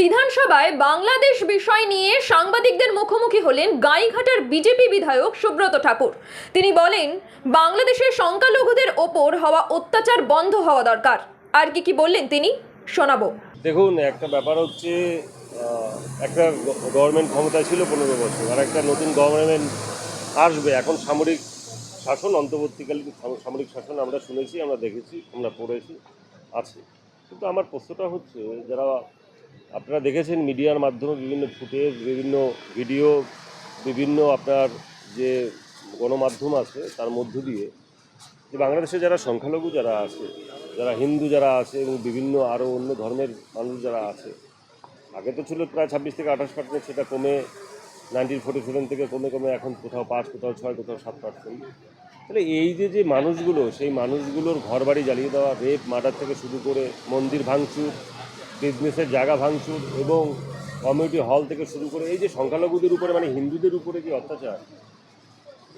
বিধানসভায় বাংলাদেশ বিষয় নিয়ে সাংবাদিকদের মুখোমুখি হলেন গাইঘাটার বিজেপি বিধায়ক সুব্রত ঠাকুর। তিনি বলেন, বাংলাদেশের সংখ্যালঘুদের ওপর হওয়া অত্যাচার বন্ধ হওয়া দরকার। আর কি কি বললেন তিনি? শোনাবো। দেখুন, একটা ব্যাপার হচ্ছে একটা গভর্নমেন্ট ক্ষমতায় ছিল পনেরো বছর, আর একটা নতুন গভর্নমেন্ট আসবে। এখন সামরিক শাসন, অন্তর্বর্তীকালীন সামরিক শাসন আমরা শুনেছি, আমরা দেখেছি, আমরা পড়েছি, আছে। কিন্তু আমার প্রশ্নটা হচ্ছে, যারা আপনারা দেখেছেন মিডিয়ার মাধ্যমে বিভিন্ন ফুটেজ, বিভিন্ন ভিডিও, বিভিন্ন আপনার যে গণমাধ্যম আছে তার মধ্য দিয়ে যে বাংলাদেশে যারা সংখ্যালঘু যারা আছে, যারা হিন্দু যারা আছে এবং বিভিন্ন আরও অন্য ধর্মের মানুষ যারা আছে, আগে তো ছিল প্রায় ছাব্বিশ থেকে আঠাশ পার্সেন্ট সেটা কমে নাইনটিন ফোর্টি সেভেন থেকে কমে কমে এখন কোথাও পাঁচ, কোথাও ছয়, কোথাও সাত পার্সেন্ট তাহলে এই যে যে মানুষগুলো, সেই মানুষগুলোর ঘরবাড়ি জ্বালিয়ে দেওয়া, রেপ, মার্ডার থেকে শুরু করে মন্দির ভাঙচুর বিজনেসের জায়গা ভাঙচুর এবং কমিউনিটি হল থেকে শুরু করে এই যে সংখ্যালঘুদের উপরে মানে হিন্দুদের উপরে যে অত্যাচার,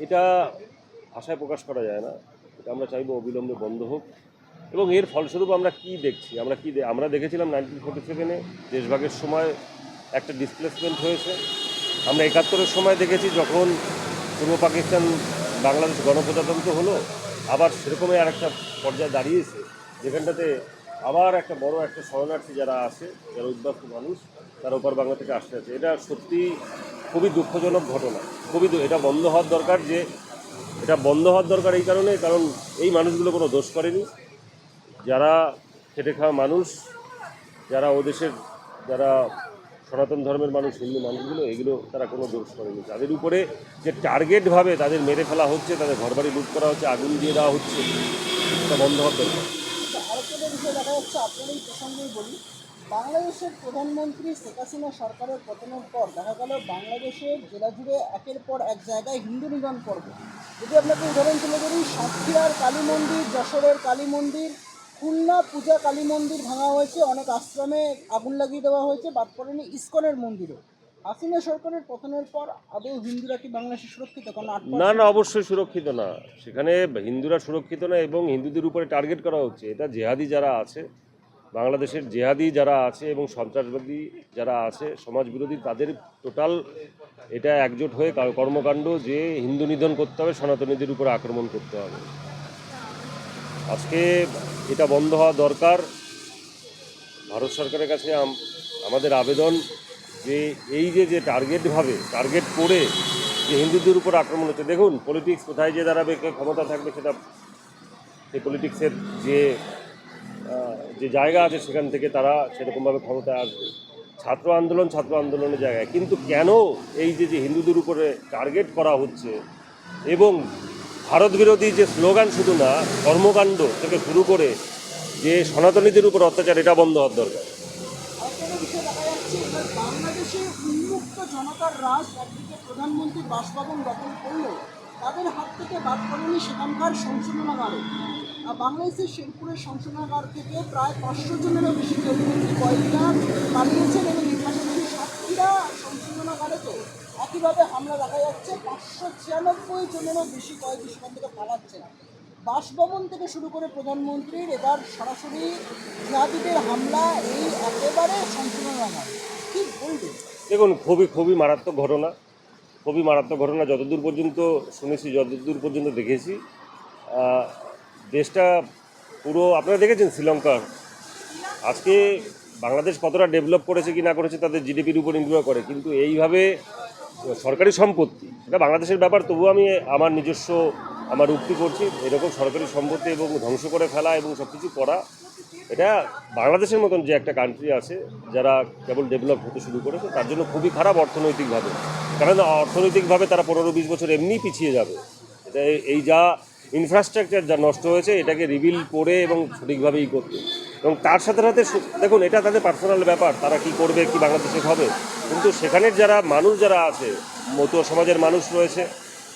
এটা ভাষায় প্রকাশ করা যায় না। এটা আমরা চাইব অবিলম্বে বন্ধ হোক এবং এর ফলস্বরূপ আমরা কি দেখছি? আমরা কি আমরা দেখেছিলাম নাইনটিন ফোর্টি সেভেনে দেশভাগের সময় একটা ডিসপ্লেসমেন্ট হয়েছে। আমরা একাত্তরের সময় দেখেছি যখন পূর্ব পাকিস্তান বাংলাদেশ গণপ্রজাতন্ত্র হলো, আবার সেরকমই আর একটা পর্যায়ে দাঁড়িয়েছে। যেখানটাতে আবার একটা বড় একটা শরণার্থী যারা আছে, যারা উদ্বাস্ত মানুষ, তারা ওপার বাংলা থেকে আসতে আছে এটা সত্যি খুবই দুঃখজনক ঘটনা। খুবই এটা বন্ধ হওয়ার দরকার যে, এটা বন্ধ হওয়ার দরকার এই কারণে, কারণ এই মানুষগুলো কোনো দোষ করেনি। যারা খেটে খাওয়া মানুষ, যারা ও দেশের, যারা সনাতন ধর্মের মানুষ, হিন্দু মানুষগুলো, এগুলো তারা কোনো দোষ করেনি। তাদের উপরে যে টার্গেটভাবে তাদের মেরে ফেলা হচ্ছে, তাদের ঘরবাড়ি লুট করা হচ্ছে, আগুন দিয়ে দেওয়া হচ্ছে, এটা বন্ধ হওয়ার দরকার। দেখা আপনার এই প্রসঙ্গেই বলি, বাংলাদেশের প্রধানমন্ত্রী শেখ হাসিনা সরকারের পতনের পর দেখা গেল বাংলাদেশের জেলা জুড়ে একের পর এক জায়গায় হিন্দু নিধন পর্ব। যদি আপনাকে উদাহরণ তুলে ধরি, সাতক্ষীরার কালী মন্দির, যশোরের কালী মন্দির, খুলনা পূজা কালী মন্দির ভাঙা হয়েছে, অনেক আশ্রমে আগুন লাগিয়ে দেওয়া হয়েছে, বাদ পড়েনি ইস্কনের মন্দিরও। হাসিনা সরকারের পতনের পর আদৌ হিন্দুরা কি বাংলাদেশে সুরক্ষিত? কারণ না না অবশ্যই সুরক্ষিত না। সেখানে হিন্দুরা সুরক্ষিত না এবং হিন্দুদের উপরে টার্গেট করা হচ্ছে। এটা জেহাদি যারা আছে বাংলাদেশের জেহাদি যারা আছে এবং সন্ত্রাসবাদী যারা আছে সমাজ বিরোধী তাদের টোটাল এটা একজোট হয়ে কর্মকাণ্ড যে হিন্দু নিধন করতে হবে সনাতনীদের উপরে আক্রমণ করতে হবে। আজকে এটা বন্ধ হওয়া দরকার। ভারত সরকারের কাছে আমাদের আবেদন যে এই যে যে টার্গেটভাবে টার্গেট করে যে হিন্দুদের উপর আক্রমণ হচ্ছে, দেখুন পলিটিক্স কোথায় যে দাঁড়াবে কে ক্ষমতা থাকবে সেটা সেই পলিটিক্সের যে যে জায়গা আছে সেখান থেকে তারা সেরকমভাবে ক্ষমতায় আসবে। ছাত্র আন্দোলন ছাত্র আন্দোলনের জায়গায়। কিন্তু কেন এই যে যে হিন্দুদের উপরে টার্গেট করা হচ্ছে এবং ভারত বিরোধী যে স্লোগান শুধু না, কর্মকাণ্ড থেকে শুরু করে যে সনাতনীদের উপর অত্যাচার, এটা বন্ধ হওয়ার দরকার আরেকটা বিষয় দেখা যাচ্ছে এবার বাংলাদেশে উন্মুক্ত জনতার রাজ একদিকে প্রধানমন্ত্রীর বাসভবন দখল করলেও তাদের হাত থেকে বাদ পড়েনি সেখানকার সংশোধনাগারে। বাংলাদেশের শেরপুরের সংশোধনাগার থেকে প্রায় পাঁচশো জনেরও বেশি কর্মী কয়েকটা পালিয়েছেন এবং পাশাপাশি সাতক্ষীরা সংশোধনাগারেতে একইভাবে হামলা দেখা যাচ্ছে, পাঁচশো ছিয়ানব্বই জনেরও বেশি কয়েদি সেখান থেকে পালাচ্ছেন। বাসভবন থেকে শুরু করে প্রধানমন্ত্রীর এবার সরাসরি জিহাদিদের হামলা, এই একেবারে সংশোধনাগার। কি বলবেন? দেখুন, খুবই খুবই মারাত্মক ঘটনা। খুবই মারাত্মক ঘটনা। যতদূর পর্যন্ত শুনেছি, যতদূর পর্যন্ত দেখেছি দেশটা পুরো, আপনারা দেখেছেন শ্রীলঙ্কার? আজকে বাংলাদেশ কতটা ডেভেলপ করেছে কি না করেছে তাদের জিডিপির উপর নির্ভর করে। কিন্তু এইভাবে সরকারি সম্পত্তি, এটা বাংলাদেশের ব্যাপার তবু আমি আমার নিজস্ব, আমার উক্তি করছি, এরকম সরকারি সম্পত্তি এবং ধ্বংস করে ফেলা এবং সব কিছু করা এটা বাংলাদেশের মতন যে একটা কান্ট্রি আছে, যারা কেবল ডেভেলপ হতে শুরু করেছে, তার জন্য খুবই খারাপ অর্থনৈতিকভাবে। কারণ অর্থনৈতিকভাবে তারা পনেরো বিশ বছর এমনি পিছিয়ে যাবে। এটা এই- যা ইনফ্রাস্ট্রাকচার যা নষ্ট হয়েছে, এটাকে রিভিল করে এবং সঠিকভাবেই করতে। এবং তার সাথে সাথে দেখুন, এটা তাদের পার্সোনাল ব্যাপার, তারা কি করবে, কি বাংলাদেশে হবে। কিন্তু সেখানের যারা মানুষ যারা আছে, মতো সমাজের মানুষ রয়েছে,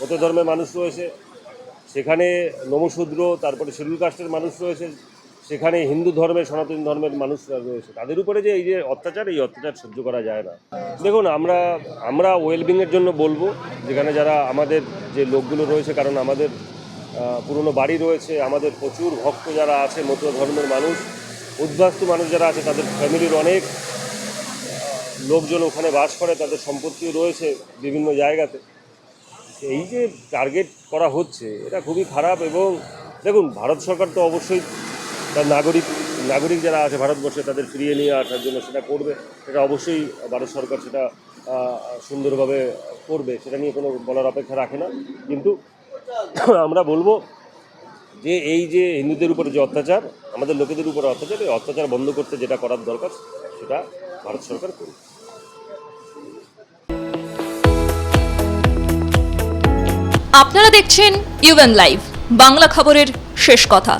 মতো ধর্মের মানুষ রয়েছে, সেখানে নমশূদ্র, তারপরে শিডিউল কাস্টের মানুষ রয়েছে সেখানে হিন্দু ধর্মের সনাতন ধর্মের মানুষরা রয়েছে, তাদের উপরে যে এই যে অত্যাচার, এই অত্যাচার সহ্য করা যায় না। দেখুন, আমরা আমরা ওয়েলবিংয়ের জন্য বলব, যেখানে যারা আমাদের যে লোকগুলো রয়েছে, কারণ আমাদের পুরনো বাড়ি রয়েছে, আমাদের প্রচুর ভক্ত যারা আছে মতো ধর্মের মানুষ, উদ্বাস্তু মানুষ যারা আছে, তাদের ফ্যামিলির অনেক লোকজন ওখানে বাস করে, তাদের সম্পত্তিও রয়েছে বিভিন্ন জায়গাতে। এই যে টার্গেট করা হচ্ছে, এটা খুবই খারাপ এবং দেখুন, ভারত সরকার তো অবশ্যই তার নাগরিক নাগরিক যারা আছে ভারতবর্ষে তাদের ফিরিয়ে নিয়ে আসার জন্য সেটা করবে, সেটা অবশ্যই ভারত সরকার সেটা সুন্দরভাবে করবে, সেটা নিয়ে কোনো বলার অপেক্ষা রাখে না। কিন্তু আমরা বলব যে এই যে হিন্দুদের উপরে যে অত্যাচার, আমাদের লোকেদের উপরে অত্যাচার, এই অত্যাচার বন্ধ করতে যেটা করার দরকার, সেটা ভারত সরকার করবে আপনারা দেখছেন ইউএন লাইভ বাংলা খবরের শেষ কথা।